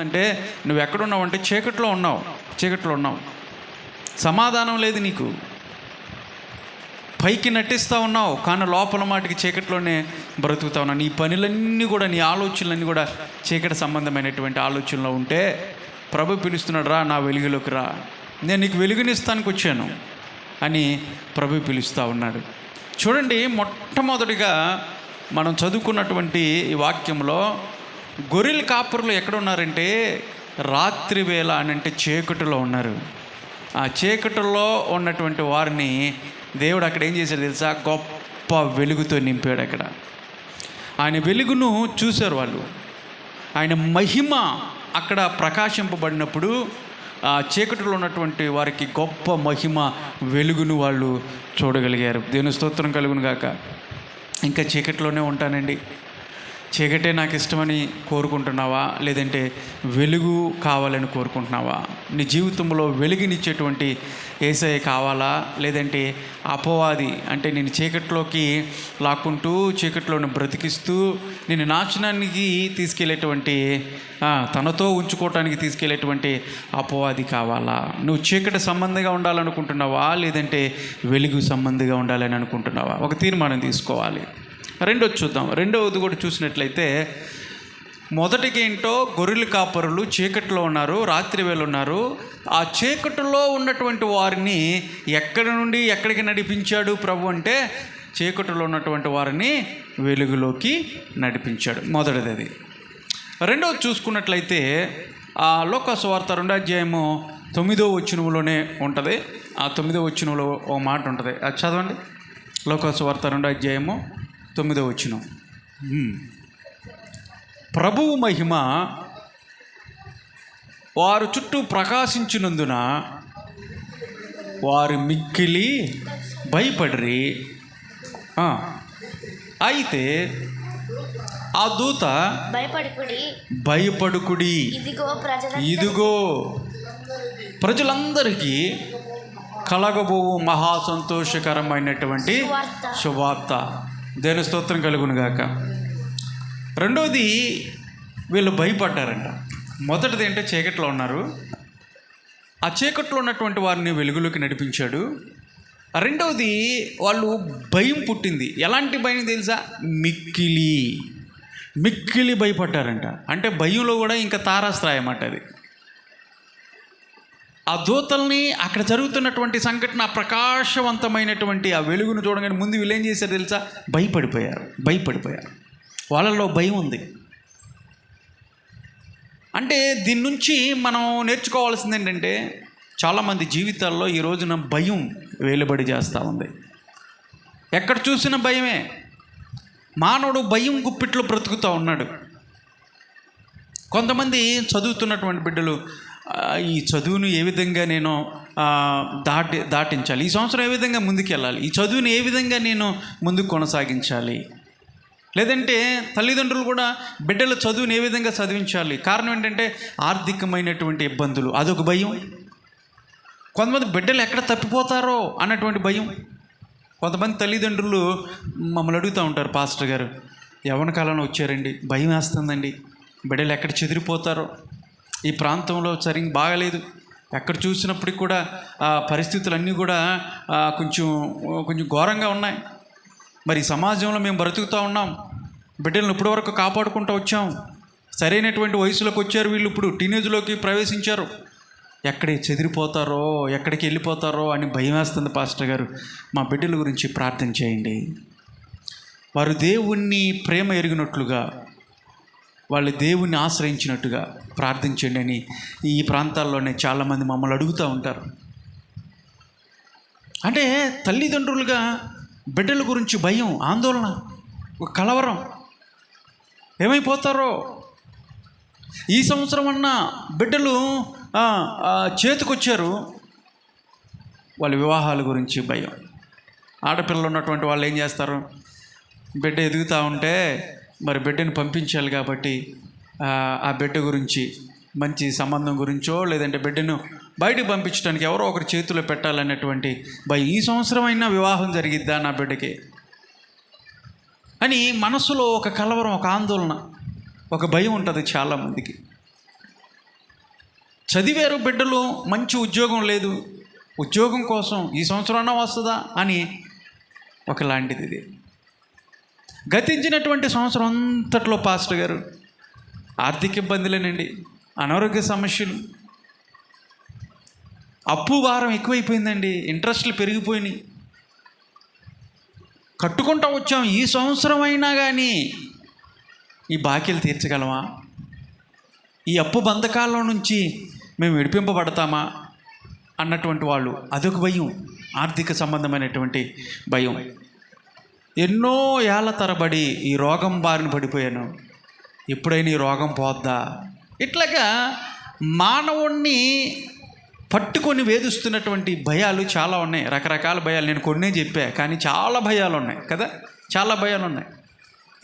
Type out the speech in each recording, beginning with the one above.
అంటే నువ్వు ఎక్కడున్నావు అంటే చీకట్లో ఉన్నావు చీకట్లో ఉన్నావు. సమాధానం లేదు నీకు. పైకి నటిస్తూ ఉన్నావు కానీ లోపల మాటికి చీకట్లోనే బ్రతుకుతా ఉన్నావు. నీ పనులన్నీ కూడా నీ ఆలోచనలన్నీ కూడా చీకటి సంబంధమైనటువంటి ఆలోచనలో ఉంటే ప్రభు పిలుస్తున్నాడు రా నా వెలుగులోకి రా. నేను నీకు వెలుగునిస్తానికి వచ్చాను అని ప్రభు పిలుస్తూ ఉన్నాడు. చూడండి మొట్టమొదటిగా మనం చదువుకున్నటువంటి ఈ వాక్యంలో గొర్రెల కాపురులు ఎక్కడ ఉన్నారంటే రాత్రి వేళ అని అంటే చీకటిలో ఉన్నారు. ఆ చీకటిలో ఉన్నటువంటి వారిని దేవుడు అక్కడ ఏం చేశాడు తెలుసా? గొప్ప వెలుగుతో నింపాడు అక్కడ. ఆయన వెలుగును చూశారు వాళ్ళు. ఆయన మహిమ అక్కడ ప్రకాశింపబడినప్పుడు ఆ చీకటిలో ఉన్నటువంటి వారికి గొప్ప మహిమ వెలుగును వాళ్ళు చూడగలిగారు. దేవుని స్తోత్రం కలుగును గాక. ఇంకా చీకటిలోనే ఉంటానండి. చీకటే నాకు ఇష్టమని కోరుకుంటున్నావా? లేదంటే వెలుగు కావాలని కోరుకుంటున్నావా? నీ జీవితంలో వెలుగునిచ్చేటువంటి ఏసఐ కావాలా? లేదంటే అపవాది అంటే నేను చీకట్లోకి లాక్కుంటూ చీకట్లోని బ్రతికిస్తూ నేను నాశనానికి తీసుకెళ్ళేటువంటి తనతో ఉంచుకోవటానికి తీసుకెళ్ళేటువంటి అపవాది కావాలా? నువ్వు చీకటి సంబంధిగా ఉండాలనుకుంటున్నావా? లేదంటే వెలుగు సంబంధిగా ఉండాలని అనుకుంటున్నావా? ఒక తీర్మానం తీసుకోవాలి. రెండోది చూద్దాం. రెండవది కూడా చూసినట్లయితే మొదటికి ఏంటో గొర్రెలు కాపరులు చీకట్లో ఉన్నారు రాత్రి వేళ ఉన్నారు. ఆ చీకటిలో ఉన్నటువంటి వారిని ఎక్కడి నుండి ఎక్కడికి నడిపించాడు ప్రభు అంటే చీకటిలో ఉన్నటువంటి వారిని వెలుగులోకి నడిపించాడు. మొదటిది. అది రెండవది చూసుకున్నట్లయితే ఆ లోకాసు వార్త రెండో అధ్యాయము తొమ్మిదో వచ్చినములోనే ఉంటుంది. ఆ తొమ్మిదో వచ్చినములో ఓ మాట ఉంటుంది. అది చదవండి. లోకాసు వార్త రెండో అధ్యాయము తొమ్మిదో వచ్చినం ప్రభువు మహిమ వారు చుట్టూ ప్రకాశించినందున వారు మిక్కిలి భయపడిరి. అయితే ఆ దూత భయపడుకుడి. భయపడుకుడి. ఇదిగో ప్రజల ఇదిగో ప్రజలందరికీ కలగబోవు మహా సంతోషకరమైనటువంటి సువార్త. దేని స్తోత్రం కలుగును గాక? రెండోది వీళ్ళు భయపడ్డారంట. మొదటిది ఏంటంటే చీకట్లో ఉన్నారు. ఆ చీకట్లో ఉన్నటువంటి వారిని వెలుగులోకి నడిపించాడు. రెండవది వాళ్ళు భయం పుట్టింది. ఎలాంటి భయం తెలుసా? మిక్కిలి. మిక్కిలి భయపడ్డారంట. అంటే భయంలో కూడా ఇంకా తారాస్త్రాయమాట అన్నమాట అది. ఆ దూతల్ని అక్కడ జరుగుతున్నటువంటి సంఘటన ప్రకాశవంతమైనటువంటి ఆ వెలుగును చూడగానే ముందు వీళ్ళు ఏం చేశారు తెలుసా? భయపడిపోయారు భయపడిపోయారు. వాళ్ళల్లో భయం ఉంది. అంటే దీని నుంచి మనం నేర్చుకోవాల్సింది ఏంటంటే చాలామంది జీవితాల్లో ఈ రోజున భయం వేలుబడి చేస్తూ ఉంది. ఎక్కడ చూసినా భయమే? మానవుడు భయం గుప్పిట్లో బ్రతుకుతూ ఉన్నాడు. కొంతమంది చదువుతున్నటువంటి బిడ్డలు ఈ చదువును ఏ విధంగా నేను దాటి దాటించాలి? ఈ సంవత్సరం ఏ విధంగా ముందుకెళ్ళాలి? ఈ చదువుని ఏ విధంగా నేను ముందుకు కొనసాగించాలి? లేదంటే తల్లిదండ్రులు కూడా బిడ్డల చదువుని ఏ విధంగా చదివించాలి? కారణం ఏంటంటే ఆర్థికమైనటువంటి ఇబ్బందులు. అదొక భయం. కొంతమంది బిడ్డలు ఎక్కడ తప్పిపోతారో అన్నటువంటి భయం. కొంతమంది తల్లిదండ్రులు మమ్మల్ని అడుగుతూ ఉంటారు పాస్టర్ గారు యవన కాలంలో వచ్చారండి. భయం వేస్తుందండి. బిడ్డలు ఎక్కడ చెదిరిపోతారో ఈ ప్రాంతంలో సరిగ్గా బాగలేదు. ఎక్కడ చూసినప్పటికి కూడా ఆ పరిస్థితులన్నీ కూడా కొంచెం కొంచెం ఘోరంగా ఉన్నాయి. మరి సమాజంలో మేము బ్రతుకుతూ ఉన్నాం. బిడ్డలను ఇప్పటివరకు కాపాడుకుంటూ వచ్చాం. సరైనటువంటి వయసులోకి వచ్చారు వీళ్ళు ఇప్పుడు టీనేజ్లోకి ప్రవేశించారు. ఎక్కడ చెదిరిపోతారో ఎక్కడికి వెళ్ళిపోతారో అని భయం వేస్తుంది పాస్టర్ గారు. మా బిడ్డల గురించి ప్రార్థన చేయండి. వారు దేవుణ్ణి ప్రేమ ఎరిగినట్లుగా వాళ్ళు దేవుణ్ణి ఆశ్రయించినట్టుగా ప్రార్థించండి అని ఈ ప్రాంతాల్లోనే చాలామంది మమ్మల్ని అడుగుతూ ఉంటారు. అంటే తల్లిదండ్రులుగా బిడ్డల గురించి భయం ఆందోళన ఒక కలవరం. ఏమైపోతారో? ఈ సంవత్సరం అన్న బిడ్డలు చేతికొచ్చారు. వాళ్ళ వివాహాల గురించి భయం. ఆడపిల్లలు ఉన్నటువంటి వాళ్ళు ఏం చేస్తారు? బిడ్డ ఎదుగుతూ ఉంటే మరి బిడ్డను పంపించాలి కాబట్టి ఆ, బిడ్డ గురించి మంచి సంబంధం గురించో లేదంటే బిడ్డను బయటకు పంపించడానికి ఎవరో ఒకరి చేతిలో పెట్టాలనేటువంటి భయ ఈ సంవత్సరం అయినా వివాహం జరిగిద్దా నా బిడ్డకి? అని మనసులో ఒక కలవరం ఒక ఆందోళన ఒక భయం ఉంటుంది చాలామందికి. చదివారు బిడ్డలు మంచి ఉద్యోగం లేదు ఉద్యోగం కోసం ఈ సంవత్సరం వస్తుందా? అని ఒకలాంటిది ఇది. గతించినటువంటి సంవత్సరం అంతట్లో పాస్టర్ గారు ఆర్థిక ఇబ్బందులేనండి అనారోగ్య సమస్యలు. అప్పు భారం ఎక్కువైపోయిందండి ఇంట్రెస్ట్లు పెరిగిపోయినాయి. కట్టుకుంటా వచ్చాం ఈ సంవత్సరం అయినా కానీ ఈ బాకీలు తీర్చగలమా? ఈ అప్పు బంధకాల్లో నుంచి మేము విడిపింపబడతామా? అన్నటువంటి వాళ్ళు అదొక భయం ఆర్థిక సంబంధమైనటువంటి భయం. ఎన్నో ఏళ్ళ తరబడి ఈ రోగం బారిన పడిపోయాను. ఎప్పుడైనా ఈ రోగం పోద్దా? ఇట్లాగా మానవుణ్ణి పట్టుకొని వేధిస్తున్నటువంటి భయాలు చాలా ఉన్నాయి. రకరకాల భయాలు. నేను కొన్నే చెప్పా కానీ చాలా భయాలు ఉన్నాయి కదా? చాలా భయాలు ఉన్నాయి.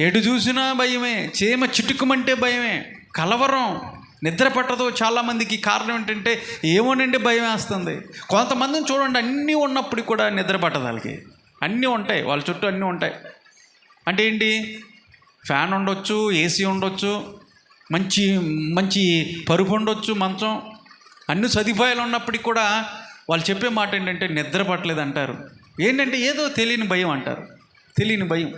ఎటు చూసినా భయమే చీమ చిటుకుమంటే భయమే కలవరం నిద్ర పట్టదు. చాలామందికి కారణం ఏంటంటే ఏమోనండి భయం వేస్తుంది. కొంతమందిని చూడండి అన్నీ ఉన్నప్పుడు కూడా నిద్ర పట్టదు వాళ్ళకి. అన్నీ ఉంటాయి వాళ్ళ చుట్టూ అన్నీ ఉంటాయి. అంటే ఏంటి? ఫ్యాన్ ఉండొచ్చు ఏసీ ఉండొచ్చు మంచి మంచి పరుపు ఉండొచ్చు మంచం. అన్ని సదుపాయాలు ఉన్నప్పటికీ కూడా వాళ్ళు చెప్పే మాట ఏంటంటే నిద్ర పట్టలేదు అంటారు ఏంటంటే ఏదో తెలియని భయం అంటారు. తెలియని భయం.